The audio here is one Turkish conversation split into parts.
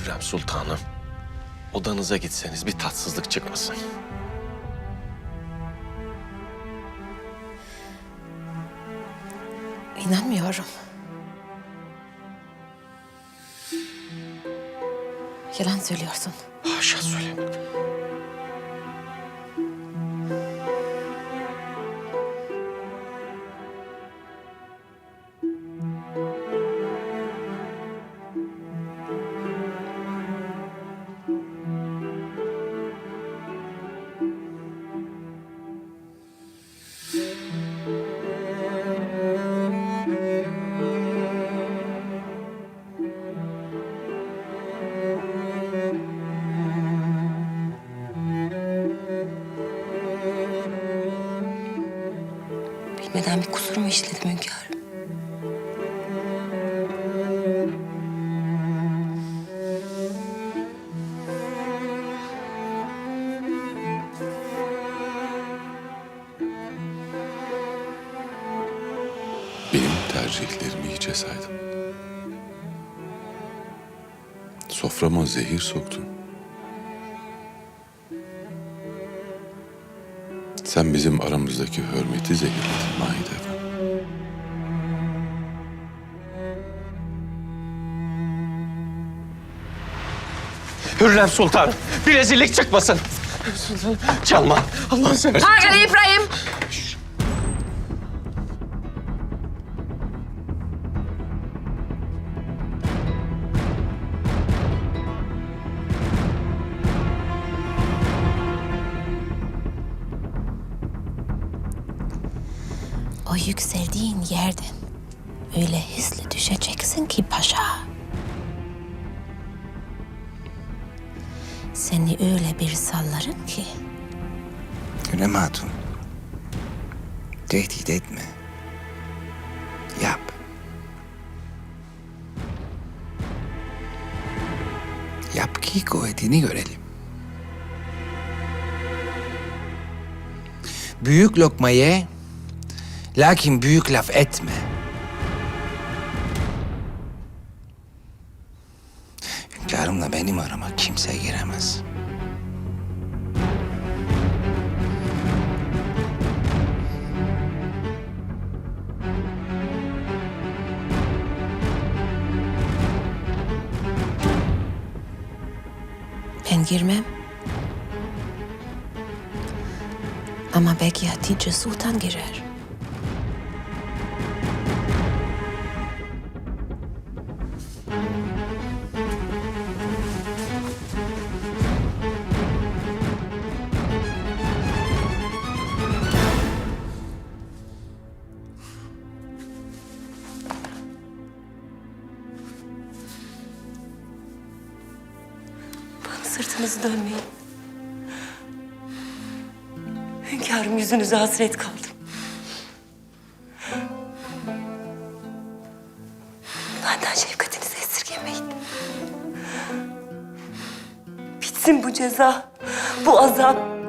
Hürrem Sultanım. Odanıza gitseniz bir tatsızlık çıkmasın. İnanmıyorum. Yalan söylüyorsun. Haşa Süleyman. Bilmeden bir kusur mu işledim hünkârım? Benim tercihlerimi hiçe saydın. Soframa zehir soktun. Sen bizim aramızdaki hürmeti zehirledin Mahidevran. Hürrem Sultan, bir rezillik çıkmasın. Çalma, Allah'ını seversen. Hakan İbrahim! Tehdit etme. Yap. Yap ki kuvvetini görelim. Büyük lokma ye, lakin büyük laf etme. Hünkârımla benim arama kimse giremez. Girmem. Ama belki Hatice Sultan girer. Yüzünüze hasret kaldım. Benden şefkatinizi esirgemeyin. Bitsin bu ceza, bu azap.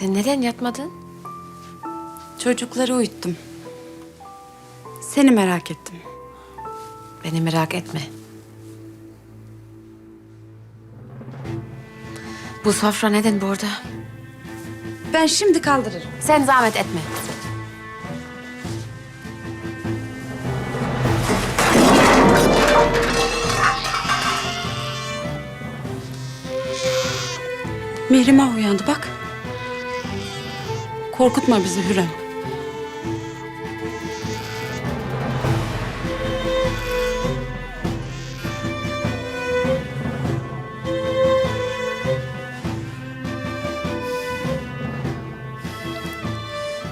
Sen neden yatmadın? Çocukları uyuttum. Seni merak ettim. Beni merak etme. Bu sofra neden burada? Ben şimdi kaldırırım. Sen zahmet etme. Mihrimah uyandı bak. Korkutma bizi Hürrem.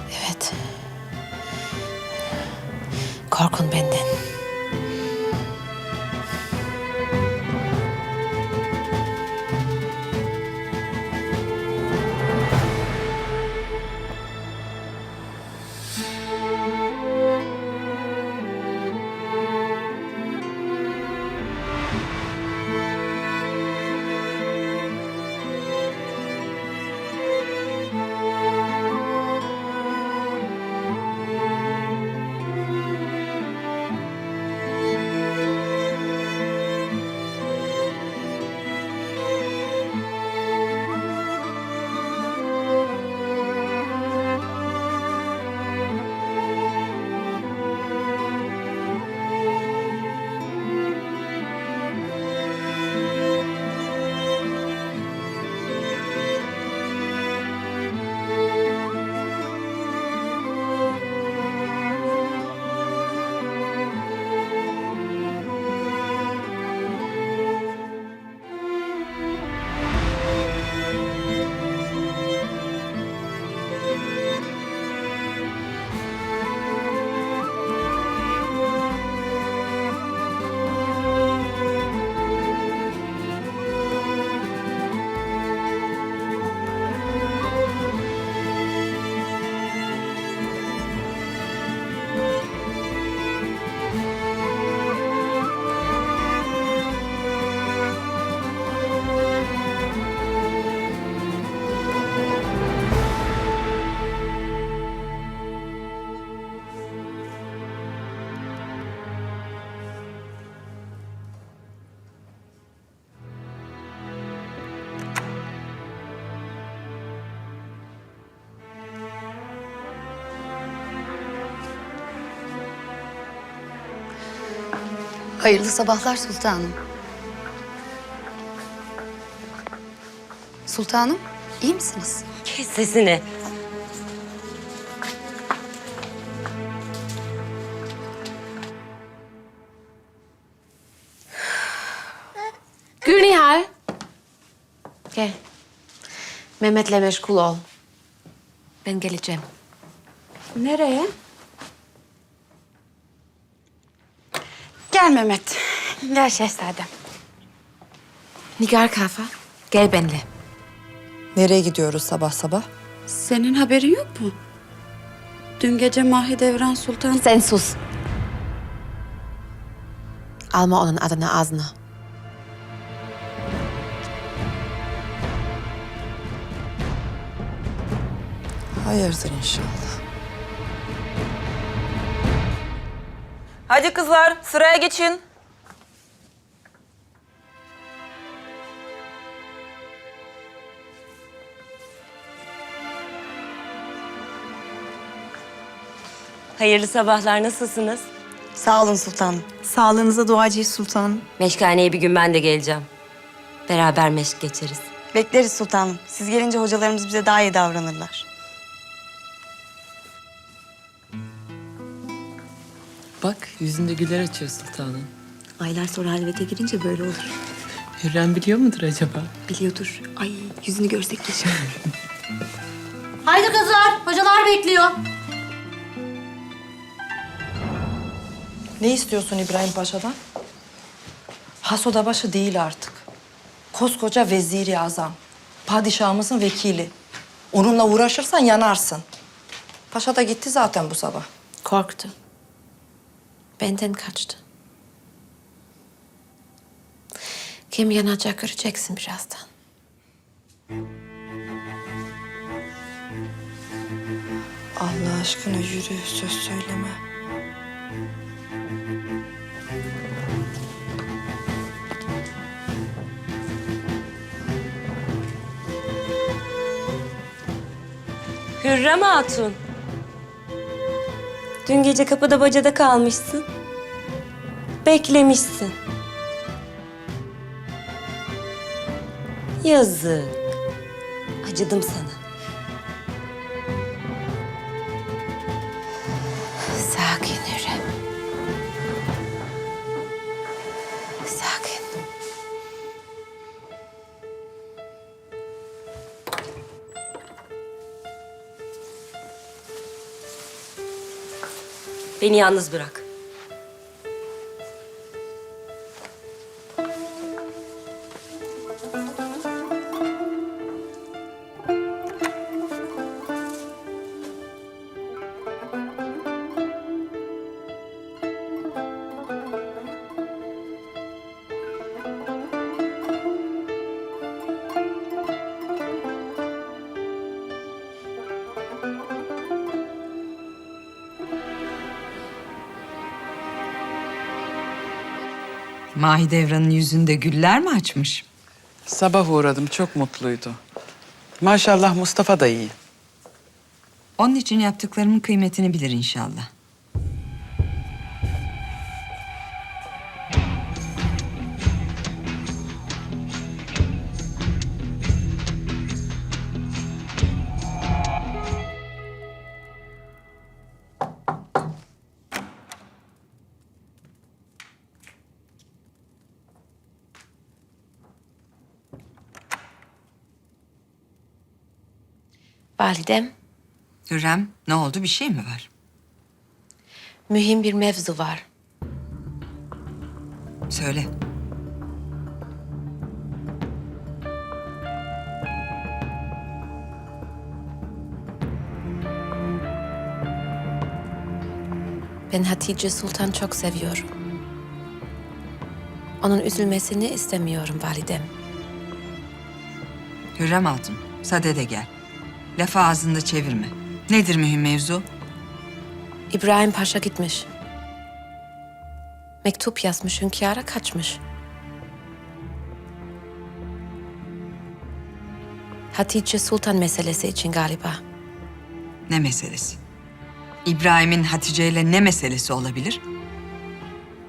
Evet. Korkun benden. Hayırlı sabahlar sultanım. Sultanım, iyi misiniz? Kes sesini. Gülnihal. Gel. Mehmet'le meşgul ol. Ben geleceğim. Nereye? Gel Mehmet. Gel şehzadem. Nigar Kafa, gel benimle. Nereye gidiyoruz sabah sabah? Senin haberin yok mu? Dün gece Mahidevran Sultan... Sen sus. Alma onun adını ağzına. Hayırdır inşallah. Hadi kızlar sıraya geçin. Hayırlı sabahlar, nasılsınız? Sağ olun sultanım. Sağlığınıza duacıyız sultanım. Meşkhaneye bir gün ben de geleceğim. Beraber meşk geçeriz. Bekleriz sultanım. Siz gelince hocalarımız bize daha iyi davranırlar. Bak yüzünde güler açıyor sultanın. Aylar sonra halvete girince böyle olur. Hürrem biliyor mudur acaba? Biliyordur. Ay yüzünü görsek keşke. Haydi kızlar, hocalar bekliyor. Ne istiyorsun İbrahim Paşa'dan? Has odabaşı değil artık. Koskoca veziri azam. Padişahımızın vekili. Onunla uğraşırsan yanarsın. Paşa da gitti zaten bu sabah. Korktu. Benden kaçtı. Kim yanacak göreceksin birazdan. Allah aşkına yürü söz söyleme. Hürrem Hatun. Dün gece kapıda bacada kalmışsın. Beklemişsin. Yazık. Acıdım sana. Sakin Hürrem. Sakin. Beni yalnız bırak. Mahidevran'ın yüzünde güller mi açmış? Sabah uğradım çok mutluydu. Maşallah Mustafa da iyi. Onun için yaptıklarımın kıymetini bilir inşallah. Validem, Hürrem ne oldu bir şey mi var? mühim bir mevzu var. Söyle. Ben Hatice Sultan çok seviyorum. Onun üzülmesini istemiyorum validem. Hürrem Hatun sadede gel. Lafı ağzında çevirme. Nedir mühim mevzu? İbrahim Paşa gitmiş. Mektup yazmış, hünkâra kaçmış. Hatice Sultan meselesi için galiba. Ne meselesi? İbrahim'in Hatice ile ne meselesi olabilir?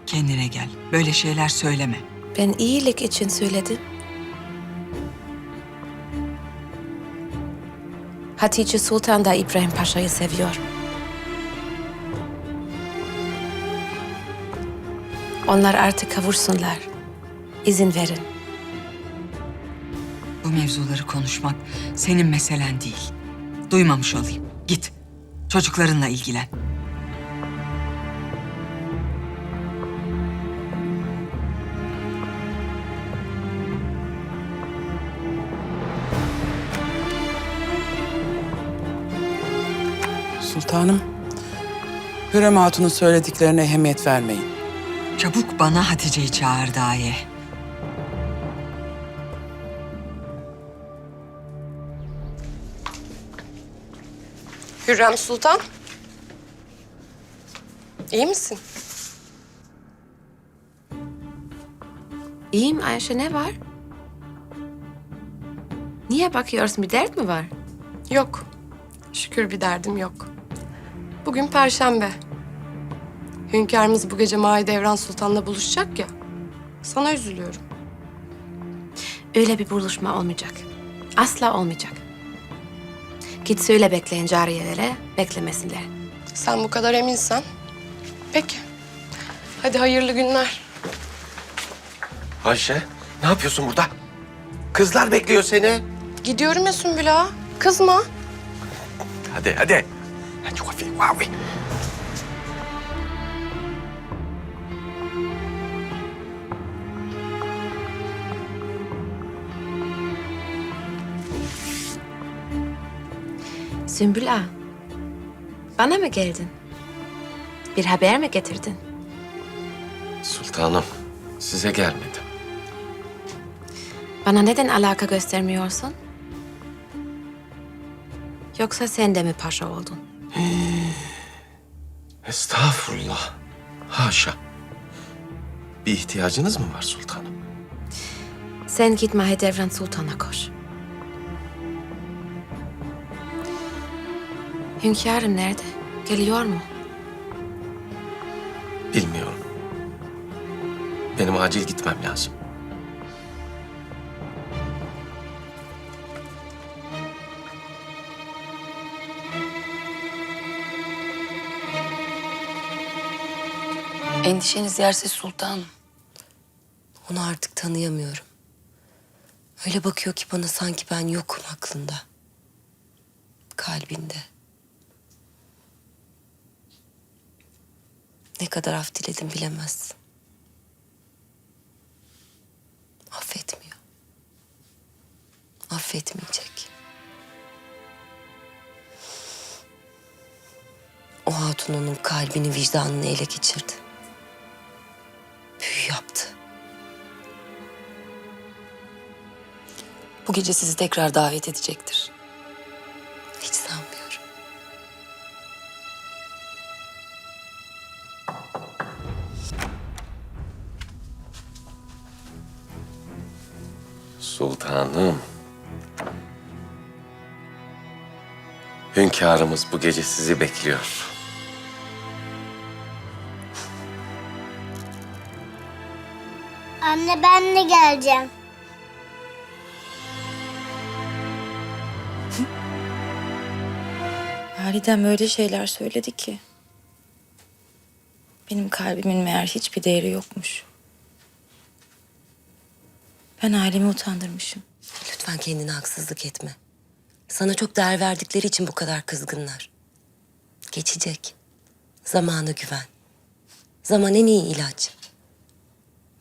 Kendine gel. Böyle şeyler söyleme. Ben iyilik için söyledim. Hatice Sultan da İbrahim Paşa'yı seviyor. Onlar artık kavuşsunlar. İzin verin. Bu mevzuları konuşmak senin meselen değil. Duymamış olayım. Git. Çocuklarınla ilgilen. Sultanım, Hürrem Hatun'un söylediklerine ehemmiyet vermeyin. Çabuk bana Hatice'yi çağır daye. Hürrem Sultan. İyi misin? İyiyim Ayşe ne var? Niye bakıyorsun bir dert mi var? Yok. Şükür bir derdim yok. Bugün Perşembe. Hünkârımız bu gece Mahidevran Sultan'la buluşacak ya. Sana üzülüyorum. Öyle bir buluşma olmayacak. Asla olmayacak. Git söyle bekleyin cariyelere, beklemesinler. Sen bu kadar eminsen. Peki. Hadi hayırlı günler. Ayşe ne yapıyorsun burada? Kızlar bekliyor seni. Gidiyorum ya Sümbül ağa. Kızma. Hadi hadi. Çok hafif. Vavi. Sümbül ağa, bana mı geldin? Bir haber mi getirdin? Sultanım size gelmedim. Bana neden alaka göstermiyorsun? Yoksa sen de mi paşa oldun? Estağfurullah. Haşa. Bir ihtiyacınız mı var sultanım? Sen git Mahidevran Sultan'a koş. Hünkârım nerede? Geliyor mu? Bilmiyorum. Benim acil gitmem lazım. Endişeniz yersiz sultanım. Onu artık tanıyamıyorum. Öyle bakıyor ki bana sanki ben yokum aklında. Kalbinde. Ne kadar af diledim bilemezsin. Affetmiyor. Affetmeyecek. O hatun onun kalbini, vicdanını ele geçirdi. Büyü yaptı. Bu gece sizi tekrar davet edecektir. Hiç sanmıyorum. Sultanım. Hünkârımız bu gece sizi bekliyor. Anne ben de geleceğim. Validem öyle şeyler söyledi ki. Benim kalbimin meğer hiçbir değeri yokmuş. Ben ailemi utandırmışım. Lütfen kendine haksızlık etme. Sana çok değer verdikleri için bu kadar kızgınlar. Geçecek. Zamana güven. Zaman en iyi ilaç.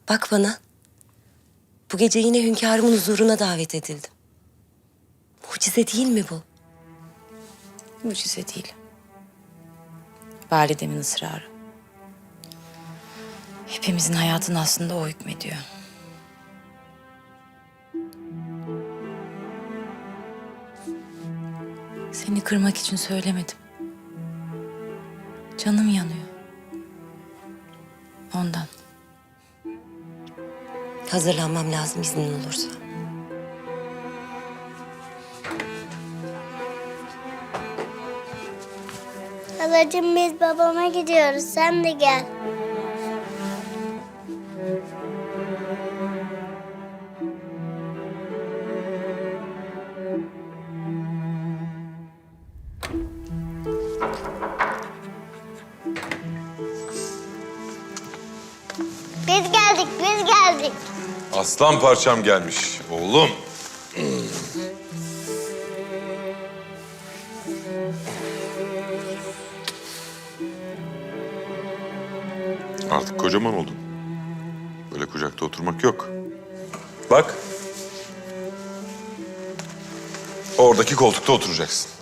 Bak bana. Bu gece yine hünkârımın huzuruna davet edildim. Mucize değil mi bu? Mucize değil. Validemin ısrarı. Hepimizin hayatını aslında o hükmediyor. Seni kırmak için söylemedim. Canım yanıyor. Ondan. Hazırlanmam lazım iznin olursa. Halacığım biz babama gidiyoruz. Sen de gel. Aslan parçam gelmiş oğlum. Artık kocaman oldun. Böyle kucakta oturmak yok. Bak. Oradaki koltukta oturacaksın.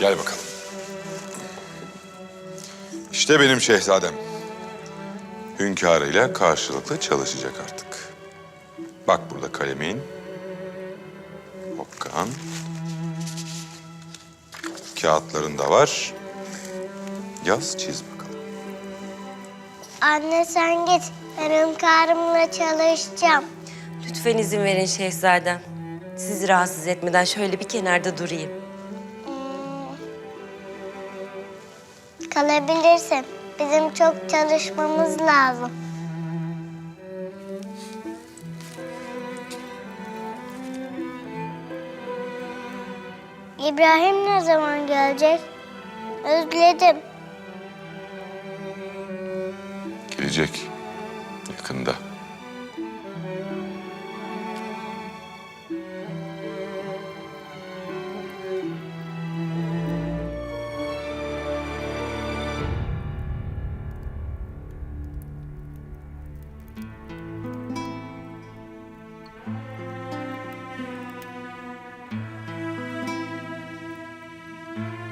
Gel bakalım. İşte benim şehzadem. Hünkârıyla karşılıklı çalışacak artık. Bak burada kalemin. Hokkan. Kağıtların da var. Yaz çiz bakalım. Anne sen git. Ben hünkârımla çalışacağım. Lütfen izin verin şehzadem. Sizi rahatsız etmeden şöyle bir kenarda durayım. Kalabilirsin. Bizim çok çalışmamız lazım. İbrahim ne zaman gelecek? Özledim. Gelecek. Yakında. Música